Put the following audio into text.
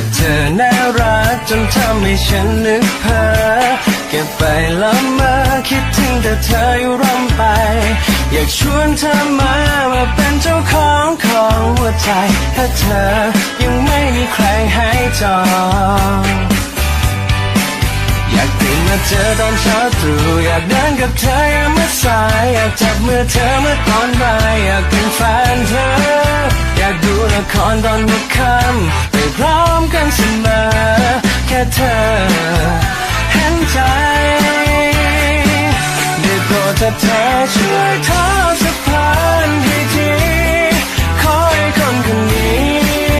ก็เธอน่ารักจนทำให้ฉันนึกเพ้อเก็บไปละเมอคิดถึงแต่เธออยู่ร่ำไป อยากชวนเธอมามาเป็นเจ้าของของหัวใจถ้าเธอยังไม่มีใครให้จองอยากตื่นมาเจอตอนเช้าตรู่อยากเดินกับเธอยามมื้อสายอยากจับมือเธอเมื่อตอนบ่ายอยากเป็นแฟนเธอ อยากดูละครตอนมืดค่ำ พร้อมกันเสมอ แค่เธอเห็นใจได้โปรดเธอเธอช่วย